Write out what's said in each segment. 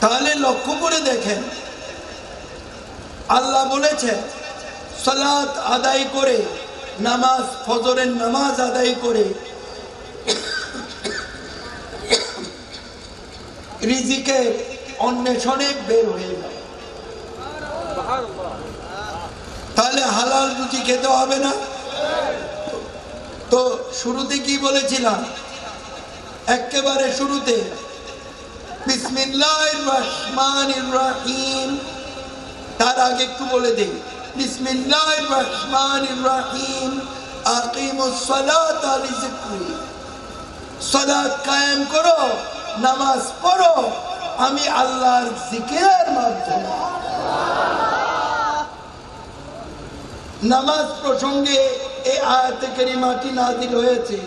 তাহলে লক্ষ্য করে দেখেন। আল্লাহ বলেছে, সালাত আদায় করে, নামাজ, ফজরের নামাজ আদায় করে, রিজিকের অন্বেষণে বের হয়ে যায় তাহলে হালাল রুচি খেতে হবে না? তো শুরুতে কি বলেছিলাম? একেবারে শুরুতে রহিম। তার আগে একটু বলে দেই। বিসমিল্লাহির রহমানির রহিম। সালাত কায়েম করো, নামাজ পড়ো। আমি আল্লাহর জিকিরের মাধ্যমে। নামাজ প্রসঙ্গে এই আয়াতে কেরিমাটি নাজিল হয়েছে।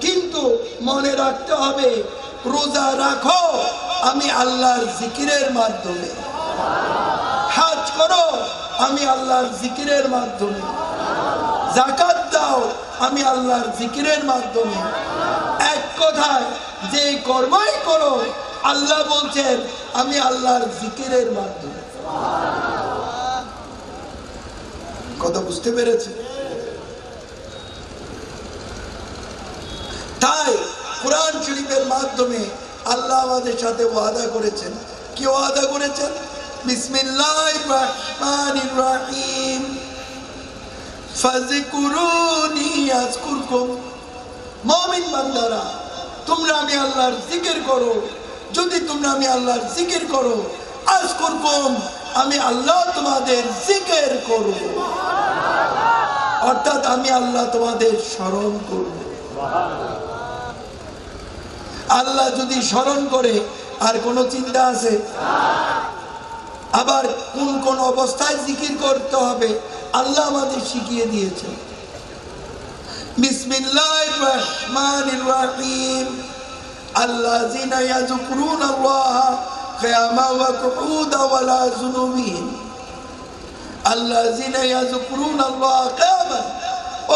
কিন্তু মনে রাখতে হবে, রোজা রাখো। আমি আল্লাহর জিকিরের মাধ্যমে। হাজ করো, আমি আল্লাহর জিকিরের মাধ্যমে। জাকাত দাও, আমি আল্লাহর জিকিরের মাধ্যমে। এক কথায়, যে কর্মই করো, আল্লাহ বলছেন, আমি আল্লাহর জিকিরের মাধ্যমে। কথা বুঝতে পেরেছে তাই, কোরআন শরীফের মাধ্যমে আল্লাহ আমাদের সাথে ওয়াদা করেছেন। কি ওয়াদা করেছেন? আমি আল্লাহর জিকির করো। যদি তোমরা আমি আল্লাহর জিকির করো আমি আল্লাহ তোমাদের জিকির করব। অর্থাৎ আমি আল্লাহ তোমাদের স্মরণ করব। আল্লাহ যদি স্মরণ করে, আর কোনো চিন্তা আছে? আবার কোন কোন অবস্থায় জিকির করতে হবে, আল্লাহ আমাদের শিখিয়ে দিয়েছে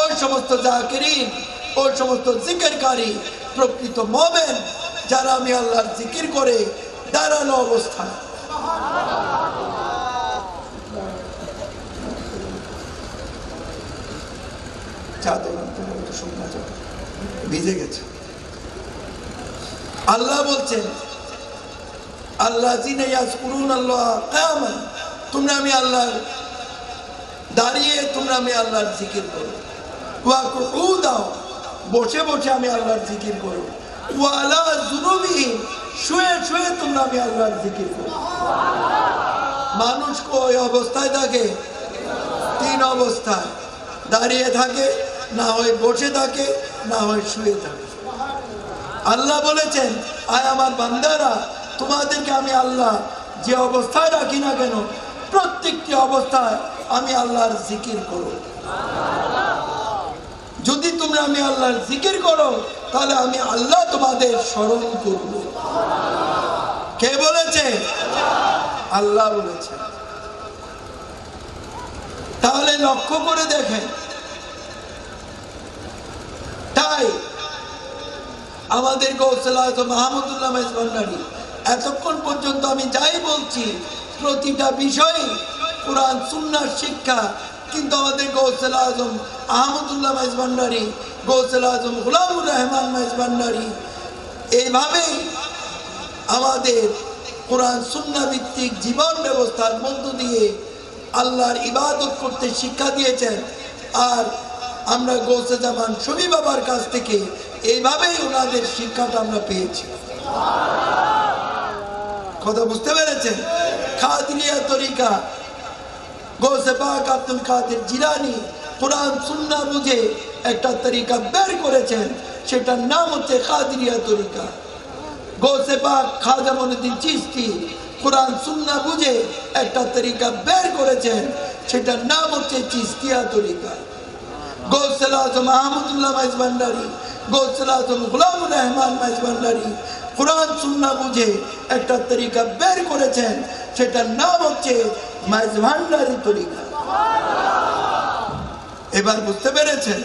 ওই সমস্ত জাকিরিন, ওই সমস্ত জিকিরকারী প্রকৃত মুমিন যারা আমি আল্লাহর জিকির করে দাঁড়ানো অবস্থায়। ভিজে গেছে। আল্লাহ বলছেন, আল্লাহ তোমরা আমি আল্লাহ দাঁড়িয়ে তোমরা আমি আল্লাহর জিকির করো। কুউদাও বসে বসে আমি আল্লাহর জিকির করো ওয়ালা জুনুবিহীন শুয়ে শুয়ে তোমরা আমি আল্লাহর জিকির করো মানুষ ওই অবস্থায় থাকে? তিন অবস্থায়। দাঁড়িয়ে থাকে, না হয় বসে থাকে, না হয় শুয়ে থাকে। আল্লাহ বলেছেন, আয় আমার বান্দারা, তোমাদেরকে আমি আল্লাহ যে অবস্থায় রাখি না কেন, প্রত্যেকটি অবস্থায় আমি আল্লাহর জিকির করো যদি তোমরা আমি আল্লাহর জিকির করো, তাহলে আমি আল্লাহ তোমাদের স্মরণ করব। কে বলেছে? আল্লাহ বলেছে। তাহলে লক্ষ্য করে দেখেন। তাই আমাদের গৌসলা মাহমুদুল্লাহ ভান্ডারি, এতক্ষণ পর্যন্ত আমি যাই বলছি, প্রতিটা বিষয় কোরআন সুন্নার শিক্ষা, কিন্তু আমাদের গৌসল আজম আহমদুল্লাহ মাইজ ভান্ডারি, গৌসল আজম গুলামুর রহমান মাইজ ভান্ডারি। এইভাবেই আমাদের কোরআন সুন্না ভিত্তিক জীবন ব্যবস্থার মধ্য দিয়ে আল্লাহর ইবাদত করতে শিক্ষা দিয়েছেন। আর আমরা গৌসে জামান শমী বাবার কাছ থেকে এইভাবেই ওনাদের শিক্ষাটা আমরা পেয়েছি। কথা বুঝতে পেরেছেন? খাদিরিয়া তরিকা, গৌসে পাক আব্দুল কাদের জিরানি কোরআন, সুন্না বুঝে একটা তরিকা বের করেছেন, সেটার নাম হচ্ছে খাদিরিয়া তরিকা। গৌসে পাক খাজা মনুদ্দিন চিস্তি কোরআন, সুন্না বুঝে একটা তরিকা বের করেছেন, সেটার নাম হচ্ছে চিস্তিয়া তরিকা। মাইজ ভান্ডারি মাইজ কোরআন, সুন্না বুঝে একটা তরিকা বের করেছেন, সেটার নাম হচ্ছে মাইজ তরিকা। এবার বুঝতে পেরেছেন?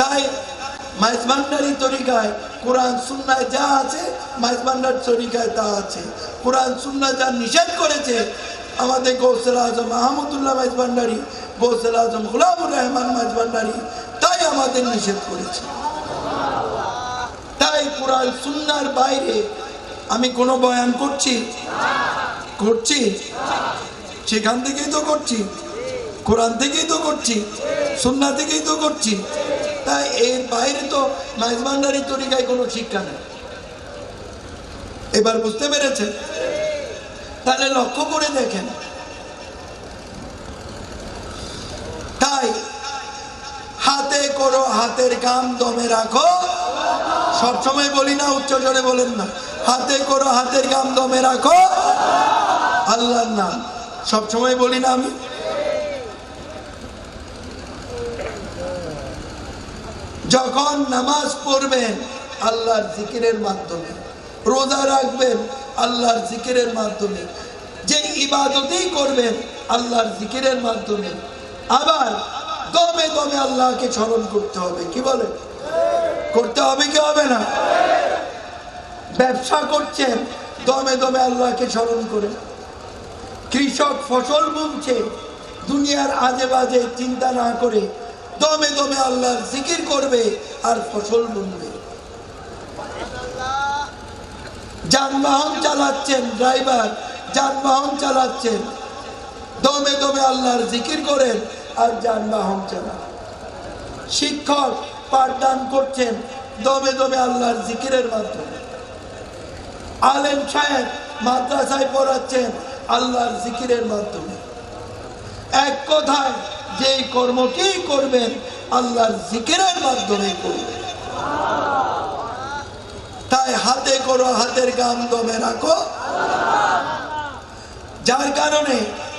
তাই মাইজবান্ডারি তরিকায় কোরআন, সুন্নায় যা আছে মাইজবান্ডার তরিকায় তা আছে। কোরআন সুন্না যা নিষেধ করেছে, আমাদের গৌসেল আজম আহমদুল্লাহ মাইজবান্ডারি গৌসেল আজম গুলামুর রহমান মাইজবান্ডারি তাই আমাদের নিষেধ করেছে। তাই কোরআন, সুন্নার বাইরে আমি কোনো বয়ান করছি? করছি? সেখান থেকেই তো করছি। কোরআন থেকেই তো করছি, সুন্না থেকেই তো করছি। তাই এর বাইরে তো মাইজবান্ডারি তরিকায় কোনো শিক্ষা নেই। এবার বুঝতে পেরেছে তাহলে লক্ষ্য করে দেখেন। তাই হাতে করো, হাতের কাম দমে রাখো। সবসময় বলি না, উচ্চ জোরে বলেন না। হাতে করো, হাতের কাম দমে রাখো। আল্লাহর নাম। সবসময় বলি না আমি। যখন নামাজ পড়বেন, আল্লাহর জিকিরের মাধ্যমে। রোজা রাখবেন, আল্লাহর জিকিরের মাধ্যমে। যে ইবাদতেই করবেন, আল্লাহর জিকিরের মাধ্যমে। আবার দমে দমে আল্লাহকে স্মরণ করতে হবে, কি বলে? করতে হবে কি হবে না? ব্যবসা করছেন, দমে দমে আল্লাহকে স্মরণ করে কৃষক ফসল বুনছে, দুনিয়ার আজে বাজে চিন্তা না করে দমে দমে আল্লাহর জিকির করবে আর ফসল বুনবে যানবাহন চালাচ্ছেন ড্রাইভার, যানবাহন চালাচ্ছেন। দমে দমে আল্লাহর জিকির করেন আর যানবাহন চালান। শিক্ষক পাঠদান করছেন দমে দমে আল্লাহর জিকিরের মাধ্যমে। আলেম সাহেব মাদ্রাসায় পড়াচ্ছেন আল্লাহর জিকিরের মাধ্যমে। এক কথায় যেই কর্মটি করবেন, আল্লাহর জিকিরের মাধ্যমে করবেন। তাই হাতে করো, হাতের গাম দমে রাখো। যার কারণে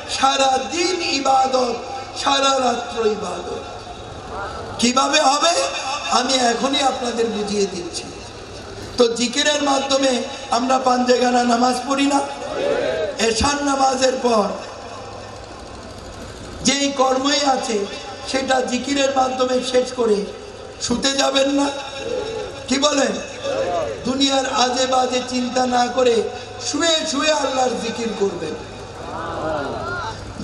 সারা দিন ইবাদত, সারা রাত্র ইবাদত। কীভাবে হবে? আমি এখনই আপনাদের বুঝিয়ে দিচ্ছি। তো জিকিরের মাধ্যমে আমরা পাঞ্জেগানা নামাজ পড়ি না? এশান নামাজের পর যেই কর্মই আছে, সেটা জিকিরের মাধ্যমে শেষ করে শুতে যাবেন না। কি বলেন? দুনিয়ার আজে বাজে চিন্তা না করে শুয়ে শুয়ে আল্লাহর জিকির করবেন।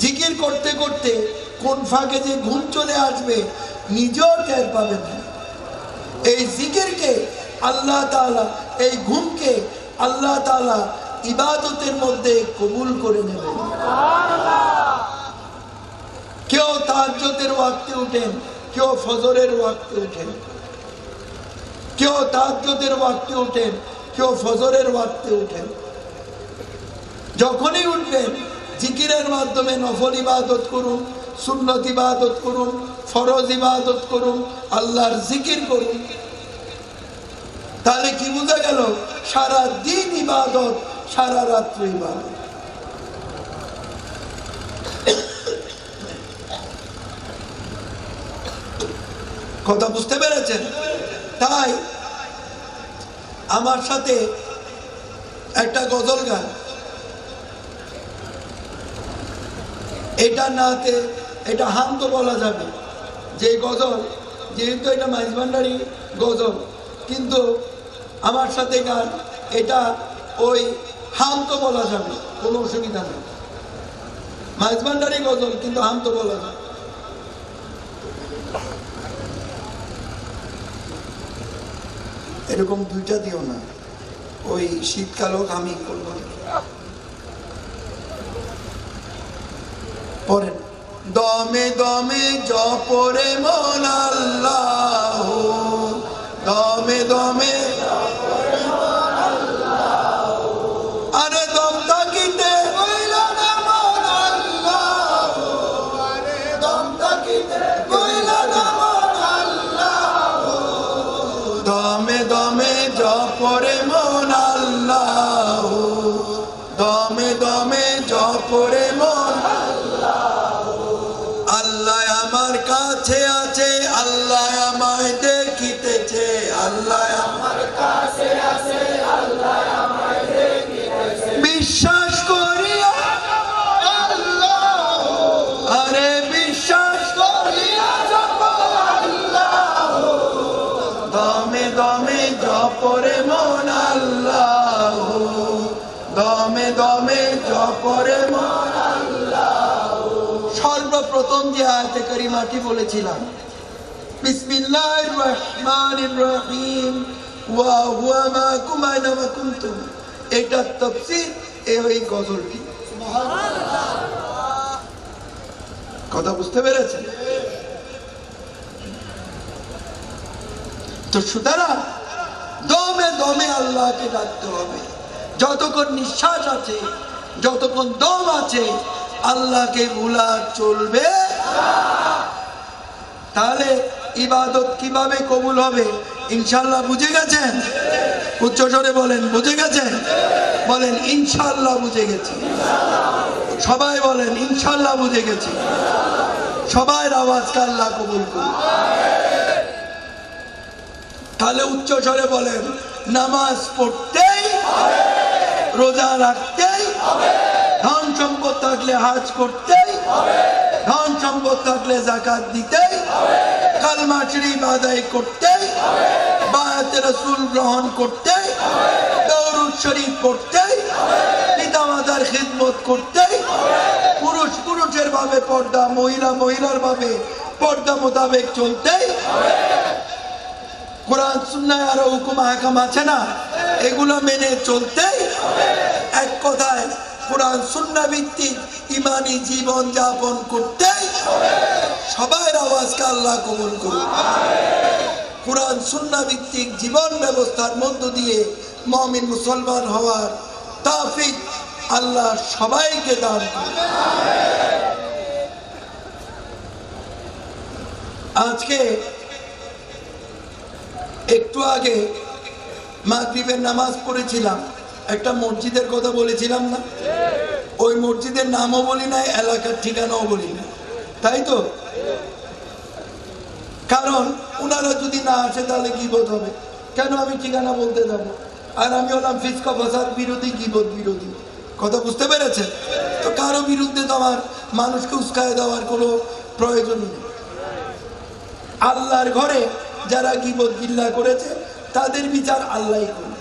জিকির করতে করতে কোন ফাঁকে যে ঘুম চলে আসবে, নিজেও টের পাবেন না। এই জিকিরকে আল্লাহ তাআলা, এই ঘুমকে আল্লাহ তালা ইবাদতের মধ্যে কবুল করে নেবেন। কেউ তাহাজ্জুদের ওয়াক্তে উঠেন কেউ ফজরের ওয়াক্তে উঠেন কেউ তাহাজ্জুদের ওয়াক্তে উঠেন কেউ ফজরের ওয়াক্তে উঠেন যখনই উঠবেন জিকিরের মাধ্যমে নফল ইবাদত করুন, সুন্নত ইবাদত করুন, ফরজ ইবাদত করুন, আল্লাহর জিকির করুন। তাহলে কি বোঝা গেল? সারা দিন ইবাদত, সারা রাত্র ইবাদত। কথা বুঝতে পেরেছেন? তাই আমার সাথে একটা গজল গান। এটা নাতে এটা হাম তো বলা যাবে। যে গজল, যেহেতু এটা মাইজভান্ডারি গজল, কিন্তু আমার সাথে গান, এটা ওই হাম তো বলা যাবে, কোনো অসুবিধা নেই। মাইজভান্ডারি গজল, কিন্তু হাম তো বলা যাবে। এরকম দুইটা দিও না। ওই শীতকাল হোক আমি করব পরে দমে দমে জপরে মন আল্লাহ। দমে দমে দমে দমে জপরে মন আল্লাহ। দমে দমে জপরে মন সর্বপ্রথম যে আয়তে করিমাটি বলেছিলাম বিসমিল্লাহির রহমানির রহিম। ওয়া হুয়া মাকুম আইনামা কুনতুম। এটা তাফসীর এই ওই গজলটি। কথা বুঝতে পেরেছেন? তো সুতরাং, দমে দমে আল্লাহকে ডাকতে হবে। যতক্ষণ নিঃশ্বাস আছে, যতক্ষণ দম আছে, আল্লাহকে ভুলা চলবে তাহলে ইবাদত কীভাবে কবুল হবে? ইনশাল্লাহ বুঝে গেছেন? উচ্চ স্বরে বলেন, বুঝে গেছেন? বলেন ইনশাল্লাহ বুঝে গেছি। সবাই বলেন ইনশাল্লাহ বুঝে গেছি। সবাই আওয়াজকে আল্লাহ কবুল করুন তাহলে উচ্চ স্বরে বলেন, নামাজ পড়তেই রোজা রাখতেই, ধন সম্পদ থাকলে হাজ করতেই ধন সম্পদ থাকলে জাকাত দিতেই কালমা শরীফ আদায় করতেই বায়াতে রসুল গ্রহণ করতে দৌরুদ শরীফ পড়তেই পিতা মাতার খিদমত করতেই পুরুষ পুরুষের ভাবে পর্দা, মহিলা মহিলার ভাবে পর্দা মোতাবেক চলতেই কোরআন, সুন্নায় আরও হুকুম, হাকাম আছে না? এগুলো মেনে চলতেই এক কথায় কোরআন, সুন্না ভিত্তিক ইমানি জীবন যাপন করতেই সবার আওয়াজকে আল্লাহ কবুল করুন কোরআন, সুন্না ভিত্তিক জীবন ব্যবস্থার মধ্য দিয়ে মমিন মুসলমান হওয়ার তাফিক আল্লাহ সবাইকে দান করুন আজকে একটু আগে মাগরিবের নামাজ পড়েছিলাম। একটা মসজিদের কথা বলেছিলাম না? ওই মসজিদের নামও বলি নাই, এলাকার ঠিকানাও বলি না তাই তো? কারণ ওনারা যদি না আসে তাহলে কি বোধ হবে। কেন আমি ঠিকানা বলতে যাব? আর আমি হলাম ফিসকা ফাসাদ বিরোধী, গিবত বিরোধী। কথা বুঝতে পেরেছে তো কারও বিরুদ্ধে তো আমার মানুষকে উস্কায় দেওয়ার কোনো প্রয়োজন নেই। আল্লাহর ঘরে যারা গিবত গিল্লা করেছে, তাদের বিচার আল্লাহ করবে।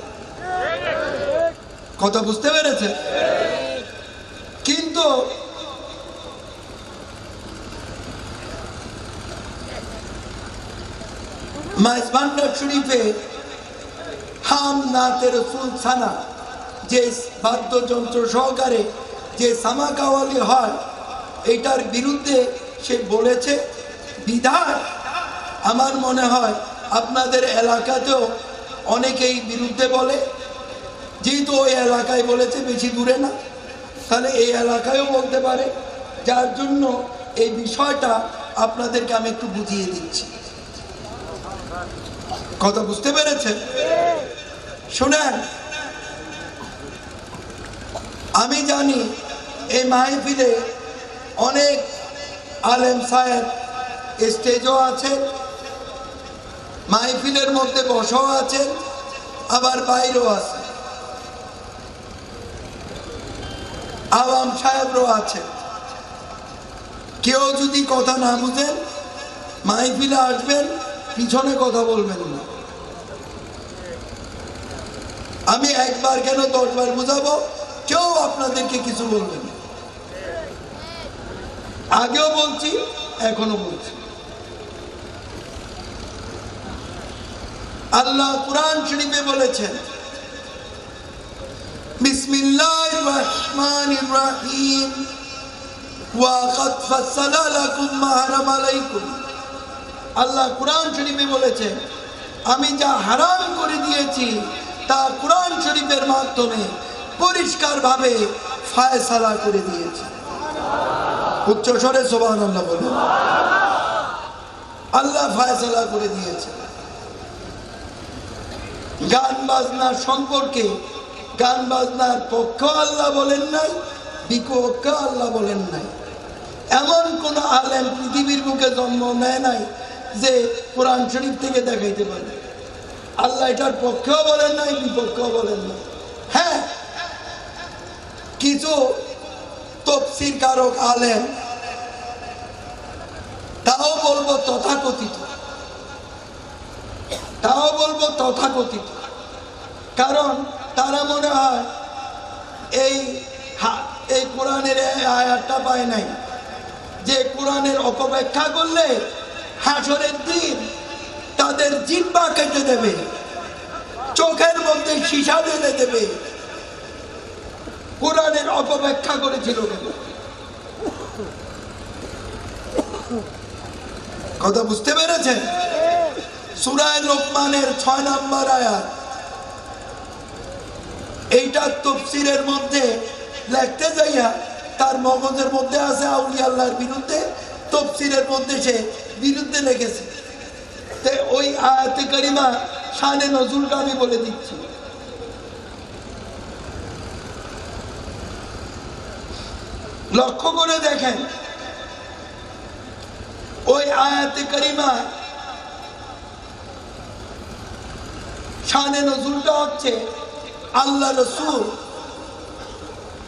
কথা বুঝতে পেরেছে কিন্তু মাইজ ভান্ডার শরীফে হাম নাতে রসুল সানা, যে বাদ্যযন্ত্র সহকারে যে সামাকাওয়ালি হয়, এটার বিরুদ্ধে সে বলেছে, বিধান? আমার মনে হয় আপনাদের এলাকাতেও অনেকেই বিরুদ্ধে বলে। যেহেতু ওই এলাকায় বলেছে বেশি দূরে না, তাহলে এই এলাকায়ও বলতে পারে। যার জন্য এই বিষয়টা আপনাদেরকে আমি একটু বুঝিয়ে দিচ্ছি। কথা বুঝতে পেরেছে শোনেন, আমি জানি এই মাহফিলে অনেক আলেম সাহেব স্টেজও আছে, মাহফিলের মধ্যে বসাও আছে আবার বাইরেও আছে আওয়াম সাহেবরাও আছে। কেউ যদি কথা না বুঝেন মাহফিলে আসবেন, পিছনে কথা বলবেন না। আমি একবার কেন দশবার বুঝাবো? কেউ আপনাদেরকে কিছু বলবেন আগেও বলছি এখনও বলছি। আল্লাহ কোরআন শরীফে বলেছেন বিসমিল্লাহির রহমানির রহিম ওয়া قد فصل لكم ما حرم عليكم আল্লাহ কোরআন শরীফে বলেছেন আমি যা হারাম করে দিয়েছি তা কোরআন শরীফের মাধ্যমে পরিষ্কারভাবে ফায়সালা করে দিয়েছি উচ্চ স্বরে সোবান আল্লাহ বলুন আল্লাহ ফায়সালা করে দিয়েছে গান বাজনার সম্পর্কে গান বাজনার পক্ষ আল্লাহ বলেন নাই, বিপক্ষ আল্লাহ বলেন নাই। এমন কোন আলেম পৃথিবীর বুকে জন্ম নেয় নাই যে কোরআন শরীফ থেকে দেখাইতে পারে। আল্লাহ এটার পক্ষেও বলেন নাই, বিপক্ষেও বলেন নাই। হ্যাঁ কিছু তফসির কারক আলেম, তাও বলব তথাকথিত। তাও বলব তথাকথিত। কারণ তারা মনে হয় এই এই কোরআনের আয়াতটা পায় নাই। যে কোরআনের অপব্যাখ্যা করলে হাসরের দিন তাদের জিব্বা কেটে দেবে, চোখের মধ্যে সীসা ঢেলে দেবে। কোরআনের অপব্যাখ্যা করেছিল কথা বুঝতে পেরেছেন? সুরায় লোকমানের ছয় নম্বর আয়াত। এইটা তফসিরের মধ্যে লিখতে যাইয়া তার মগজের মধ্যে আছে আউলি আল্লাহর বিরুদ্ধে তফসিরের মধ্যে সে বিরুদ্ধে লেগেছে। ওই আয়াতে করিমা শানে নজরুলটা আমি বলে দিচ্ছি। লক্ষ্য করে দেখেন, ওই আয়াতে করিমা শানে নজরুলটা হচ্ছে আল্লাহ রসুল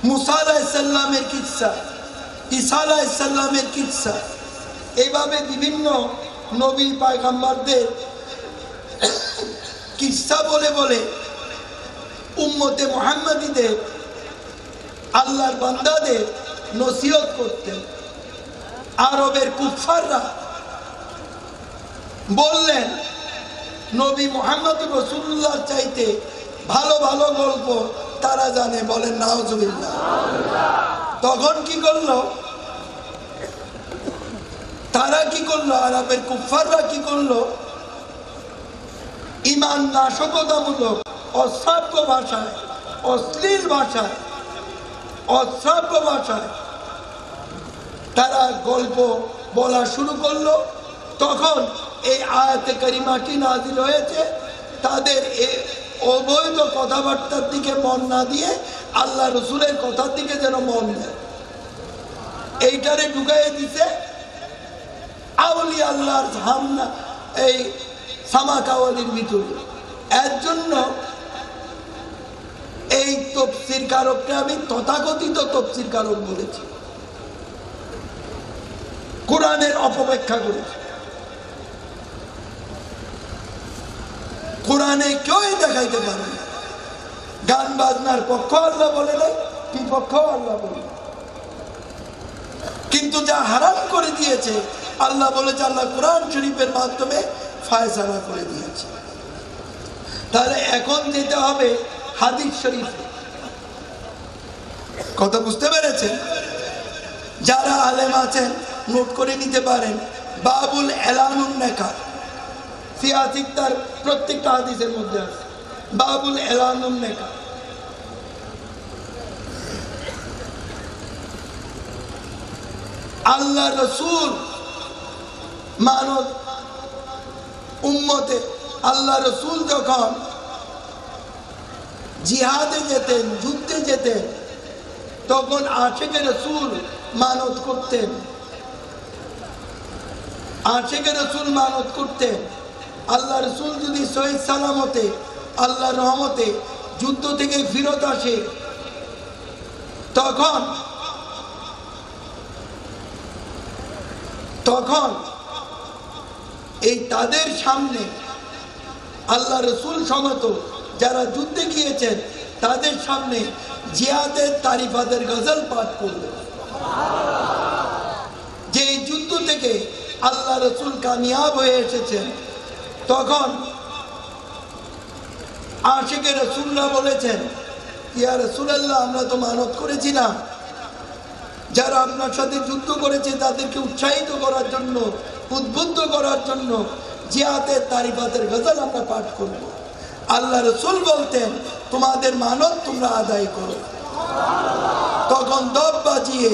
মুসা আলাহিসাল্লামের কিচ্ছা, ঈসা আলাহিসাল্লামের কিচ্ছা এইভাবে বিভিন্ন নবী পায়গাম্বারদের কিচ্ছা বলে বলে উম্মতে মোহাম্মদীদের, আল্লাহর বান্দাদের নসিহত করতেন। আরবের কুফাররা বললেন, নবী মোহাম্মদ রসুল্লাহ চাইতে ভালো ভালো গল্প তারা জানে বলেন নাওজুবিল্লাহ। তখন কি করল? তারা কি করল? আরবের কুফাররা কি করল? ইমান নাশকতামূলক, অশ্রাব্য ভাষায়, অশ্লীল ভাষায়, অশ্রাব্য ভাষায় তারা গল্প বলা শুরু করল। তখন এই আয়াতে কারিমাটি নাজিল হয়েছে। তাদের অবৈধ কথাবার্তার দিকে মন না দিয়ে আল্লাহ রসুলের কথার দিকে যেন মন দেয়। এইটারে ঢুকাইয়ে দিছে। আউলি আল্লাহর ধামনা এই সামা সামাকাওয়ালির ভিতরে। এর জন্য এই তফসির কারককে আমি তথাকথিত তফসির কারক বলেছি। কোরআনের অপব্যাখ্যা করেছি। কোরআনে কেউই দেখাইতে পারে গান বাজনার পক্ষ আল্লাহ বলে নাই বিপক্ষ আল্লাহ বলে? কিন্তু যা হারাম করে দিয়েছে, আল্লাহ বলেছে আল্লাহ কোরআন শরীফের মাধ্যমে ফায়সালা করে দিয়েছে। তাহলে এখন যেতে হবে হাদিস শরীফে। কথা বুঝতে পেরেছেন? যারা আলেম আছেন, নোট করে নিতে পারেন, বাবুল এলানুন নেকা সিয়াসিক তার প্রত্যেকটা হাদিসের মধ্যে আছে। বাবুল এলানুন নেকা আল্লাহ রসুল মানব উম্মতে আল্লাহ রসুল যখন জিহাদে যেতেন, যুদ্ধে যেতেন, তখন আশেকের রসুল মানত করতেন। আশেকের রসুল মানত করতেন। আল্লাহ রসুল যদি শহীদ সালামতে, আল্লাহ রহমতে যুদ্ধ থেকে ফিরত আসে, তখন তখন এই তাদের সামনে আল্লাহ রসুল সমত যারা যুদ্ধে গিয়েছেন, তাদের সামনে জিয়াদের তারিফাদের গজল পাঠ করবে। যে যুদ্ধ থেকে আল্লাহ রসুল কামিয়াব হয়ে এসেছেন তখন আশেকে রসুল্লাহ বলেছেন, ইয়া রসুলাল্লাহ, আমরা তো মানত করেছিলাম। যারা আপনার সাথে যুদ্ধ করেছে, তাদেরকে উৎসাহিত করার জন্য, উদ্বুদ্ধ করার জন্য জিয়াদের তারিফাতের গজল আমরা পাঠ করব। আল্লাহ রসুল বলতেন, তোমাদের মানত তোমরা আদায় করো। তখন দব বাজিয়ে,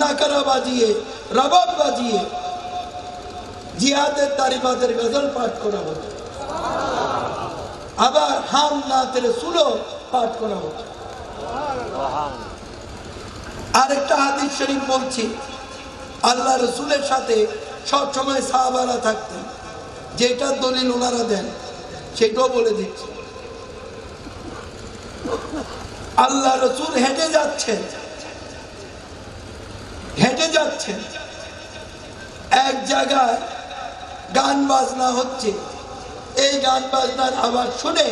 নাকারা বাজিয়ে, রবাব বাজিয়ে জিহাদের তারিফাতের গজল পাঠ করা হতো আবার হাম নাতের সুলো পাঠ করা হতো আরেকটা হাদিস শরীফ বলছি, আল্লাহ রসুলের সাথে সবসময় সাহাবারা থাকতেন, যেটা দলিল ওনারা দেন, সেটাও বলে দিচ্ছি। আল্লাহ রসুল হেঁটে যাচ্ছেন হেঁটে যাচ্ছেন, এক জায়গায় গান বাজনা হচ্ছে। এই গান বাজনার আওয়াজ শুনে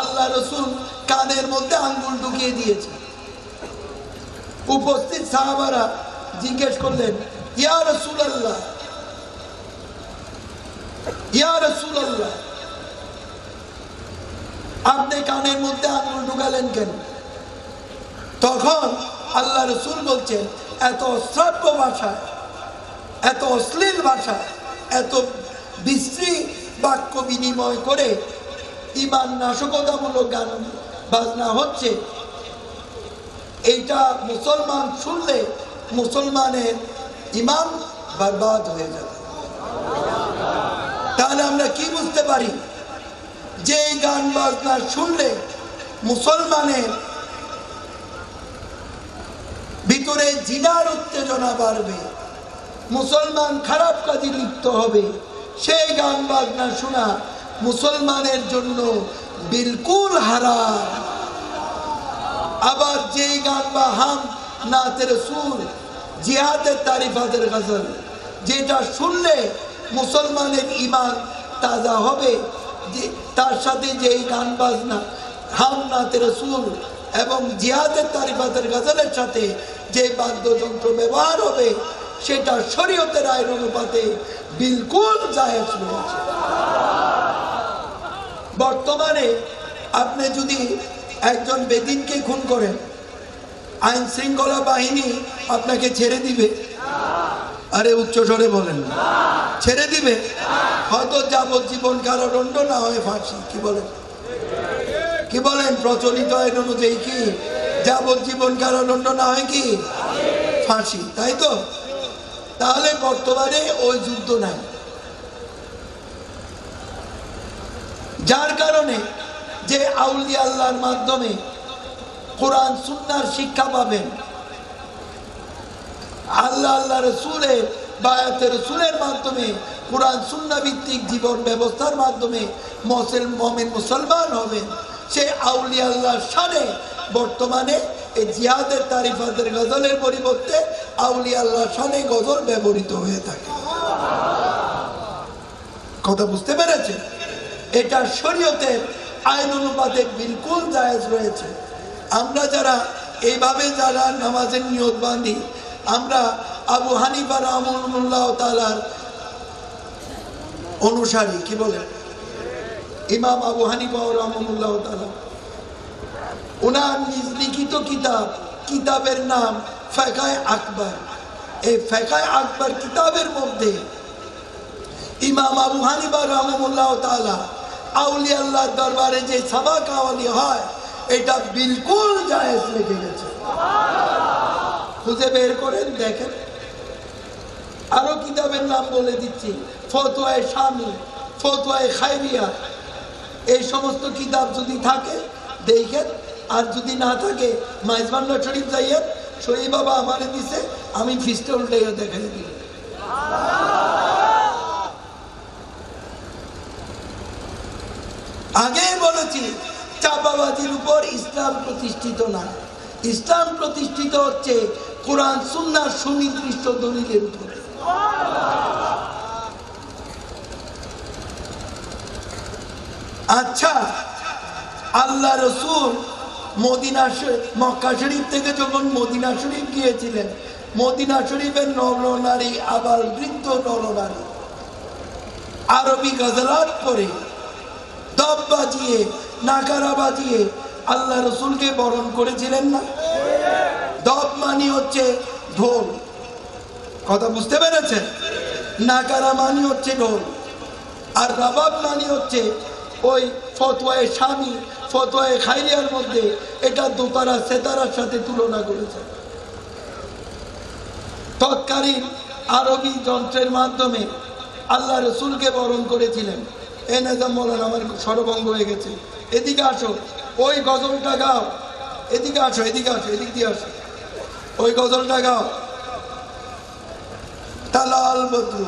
আল্লাহ রসুল কানের মধ্যে আঙ্গুল ঢুকিয়ে দিয়েছে। উপস্থিত সাহাবারা জিজ্ঞেস করলেন, ইয়া রসুলাল্লাহ ইয়া রসুলাল্লাহ, আপনি কানের মধ্যে আঙুল ঢুকালেন কেন? তখন আল্লাহ রসুল বলছেন, এত অশ্রাব্য ভাষায় এত অশ্লীল ভাষা, এত বিশ্রী বাক্য বিনিময় করে ইমান নাশকতামূলক গান বাজনা হচ্ছে। এইটা মুসলমান শুনলে মুসলমানের ইমান বরবাদ হয়ে যাবে। তাহলে আমরা কি বুঝতে পারি? যে গান বাজনা শুনলে মুসলমানের ভিতরে জিনার উত্তেজনা বাড়বে, মুসলমান খারাপ কাজে লিপ্ত হবে। সেই গান বাজনা শোনা মুসলমানের জন্য বিলকুল হারাম। আবার যেই গান বা হাম নাতের সুর, জিহাদের তারিফাদের গজল, যেটা শুনলে মুসলমানের ইমান তাজা হবে, যে তার সাথে যেই গান বাজনা, হাম নাতের সুর এবং জিহাদের তারিফাতের গজলের সাথে যে বাদ্যযন্ত্র ব্যবহার হবে সেটা শরীয়তের আইন অনুপাতে বিলকুল জায়েজ রয়েছে। বর্তমানে আপনি যদি একজন বেদিনকে খুন করেন, আইন শৃঙ্খলা বাহিনী আপনাকে ছেড়ে দিবে। আরে উচ্চ স্বরে বলেন ছেড়ে দিবে। হয়তো যাবজ্জীবন কারাদণ্ড না হয় ফাঁসি। কি বলেন? কি বলেন? প্রচলিত আইন অনুযায়ী কি? যাবজ্জীবন কারাদণ্ড না হয় কি? ফাঁসি। তাই তো? তাহলে বর্তমানে ওই যুদ্ধ নাই। যার কারণে যে আউলিয়া আল্লাহর মাধ্যমে কোরআন, সুন্নার শিক্ষা পাবেন, আল্লাহ আল্লাহ রসুলের বায়াতের রসুলের মাধ্যমে, কোরআন, সুন্না ভিত্তিক জীবন ব্যবস্থার মাধ্যমে মসেল মমিন মুসলমান হবেন, সে আউলিয়া আল্লাহর সানে বর্তমানে এই জিহাদের তারিফাদের গজলের পরিবর্তে আউলিয়া আল্লাহর সানে গজল ব্যবহৃত হয়ে থাকে। কথা বুঝতে পেরেছে এটা শরীয়তের আইন অনুপাতে বিলকুল জায়েজ রয়েছে। আমরা যারা এইভাবে যারা নামাজের নিয়ত বাঁধি, আমরা আবু হানিফা রহমুল্লাহ তালার অনুসারী, কি বলে? ইমাম আবু হানিফা রহমুল্লাহ তালা ওনার নিজ লিখিত কিতাব, কিতাবের নাম ফেকায় আকবর। এই ফেকায় আকবর কিতাবের মধ্যে ইমাম আবু হানিফা রহমুল্লাহ তালা আউলি আল্লাহর দরবারে যে সাবা কাওয়ালি হয়, এটা বিলকুল জায়েজ রেখে গেছে। খুঁজে বের করেন, দেখেন। আরও কিতাবের নাম বলে দিচ্ছি, ফতোয়ায় স্বামী ফতোয়ায় খাইরিয়া। এই সমস্ত কিতাব যদি থাকে, দেখেন। আর যদি না থাকে মাইজবান্না শরীফ যাইয়েন শরীফ বাবা আমারে দিছে আমি ফিস্টে উল্টাইয়া দেখাই দিই আগে বলেছি চাপাবাজির উপর ইসলাম প্রতিষ্ঠিত না। ইসলাম প্রতিষ্ঠিত হচ্ছে কোরআন সুন্নার সুনির্দিষ্ট দলিলের উপরে। আচ্ছা আল্লাহ রসুল মদিনা মক্কা শরীফ থেকে যখন মদিনা শরীফ গিয়েছিলেন, মদিনা শরীফের নরনারী, আবার বৃদ্ধ নরনারী। আরবি গজলাত পরে দব বাজিয়ে নাকারা বাজিয়ে আল্লাহ রসুলকে বরণ করেছিলেন না? দব মানি হচ্ছে ঢোল। কথা বুঝতে পেরেছেন? নাকারা মানি হচ্ছে ঢোল। আর রবাব মানি হচ্ছে ওই ফতোয়ায় স্বামী, ফতোয়ায় খাইরিয়ার মধ্যে এটা দুপারা সেতারার সাথে তুলনা করেছে। তৎকালীন আরবি যন্ত্রের মাধ্যমে আল্লাহ রসুলকে বরণ করেছিলেন। এ নেজাম মোলান আমার সরভঙ্গ হয়ে গেছে। এদিকে আসো, ওই গজলটা গাও। এদিকে আসো এদিকে আসো, এদিক দিয়ে আসো। ওই গজলটা গাও। তালাল বদু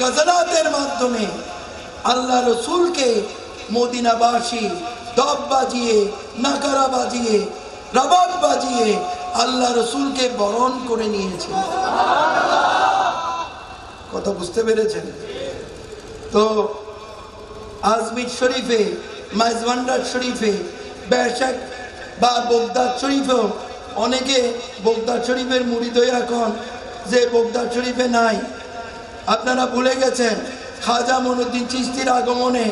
গজলাতের মাধ্যমে আল্লাহ রসুলকে মদিনাবাসী দব বাজিয়ে নাকারা বাজিয়ে রাবাত বাজিয়ে আল্লাহ রসুলকে বরণ করে নিয়েছে। কথা বুঝতে পেরেছেন? তো আজমির শরীফে মাইজভান্ডার শরীফে ব্যাসাক বা বগদাদ শরীফেও অনেকে বগদাদ শরীফের মুড়ি মুড়িদ এখন যে বোগদার শরীফে নাই। আপনারা ভুলে গেছেন, খাজা মনুদ্দিন চিস্তির আগমনে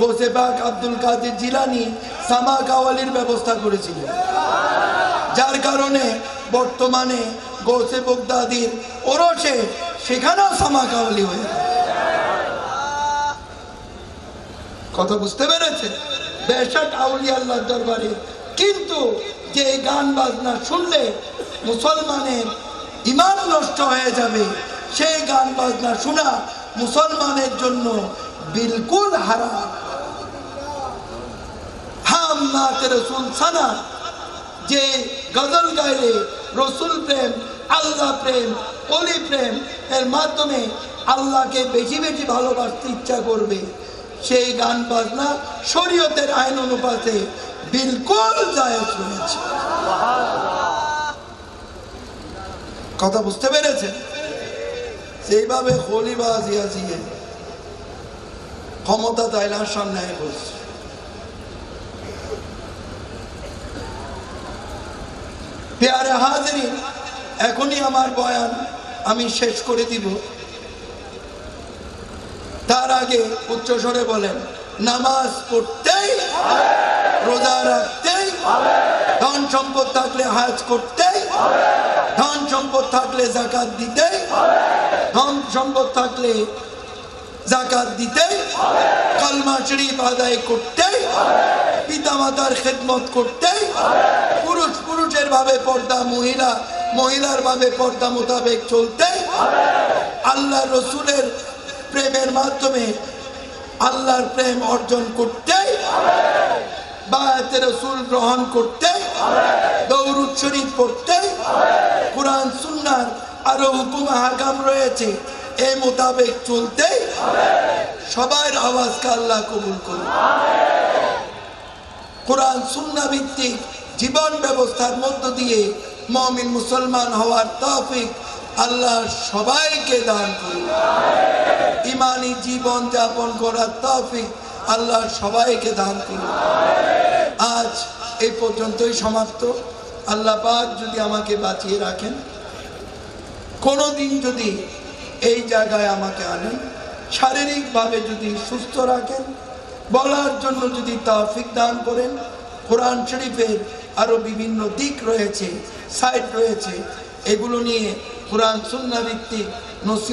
গোসেবাক আব্দুল কাদের জিলানি সামা কাওয়ালির ব্যবস্থা করেছিলেন। যার কারণে বর্তমানে গৌসে বগদাদির ওরসে সেখানেও সামা কাওয়ালি হয়ে কথা বুঝতে পেরেছে বেশক আউলি আল্লাহর দরবারে। কিন্তু যে গান বাজনা শুনলে মুসলমানের ইমান নষ্ট হয়ে যাবে সেই গান বাজনা শোনা মুসলমানের জন্য বিলকুল হারাম। হাম নাতে রসুল সানা যে গজল গাইলে রসুল প্রেম আল্লাহ প্রেম অলি প্রেম এর মাধ্যমে আল্লাহকে বেশি বেশি ভালোবাসতে ইচ্ছা করবে। সেই গান বাজনা শরীয়তের আইন অনুপাতে বিলকুল জায়েজ রয়েছে। কথা বুঝতে পেরেছে সেইভাবে বাজিয়া জিয়ে ক্ষমতা তাইলার সামনে বলছে পেয়ারে হাজিরি, এখনই আমার বয়ান আমি শেষ করে দিব। তার আগে উচ্চস্বরে বলেন, নামাজ পড়তেই রোজা রাখতেই ধন সম্পদ থাকলে হাজ করতেই ধন সম্পদ থাকলে জাকাত দিতে ধন সম্পদ থাকলে জাকাত দিতে কালমা শরীফ আদায় করতেই পিতা মাতার খেদমত করতেই, পুরুষ পুরুষের ভাবে পর্দা, মহিলা, মহিলার ভাবে পর্দা মোতাবেক চলতে আল্লাহ রসুলের প্রেমের মাধ্যমে আল্লাহর প্রেম অর্জন করতে বায়াতে রসুল গ্রহণ করতে দৌরুদ শরীফ পড়তে কোরআন, সুন্নার আরও হুকুম হাকাম রয়েছে। এই মোতাবেক চলতে সবার আওয়াজকে আল্লাহ কবুল করুন কোরআন, সুন্না ভিত্তিক জীবন ব্যবস্থার মধ্য দিয়ে মমিন, মুসলমান হওয়ার তৌফিক আল্লাহ সবাইকে দান করুন ইমানি জীবন যাপন করার তৌফিক আল্লাহ সবাইকে দান করুন আজ এই পর্যন্তই সমাপ্ত। আল্লাহ পাক যদি আমাকে বাঁচিয়ে রাখেন কোনো দিন যদি এই জায়গায় আমাকে আনেন, শারীরিকভাবে যদি সুস্থ রাখেন, বলার জন্য যদি তৌফিক দান করেন, কোরআন শরীফের আরও বিভিন্ন দিক রয়েছে সাইড রয়েছে, এগুলো নিয়ে কোরআন সুন্না ভিত্তিক নসিহত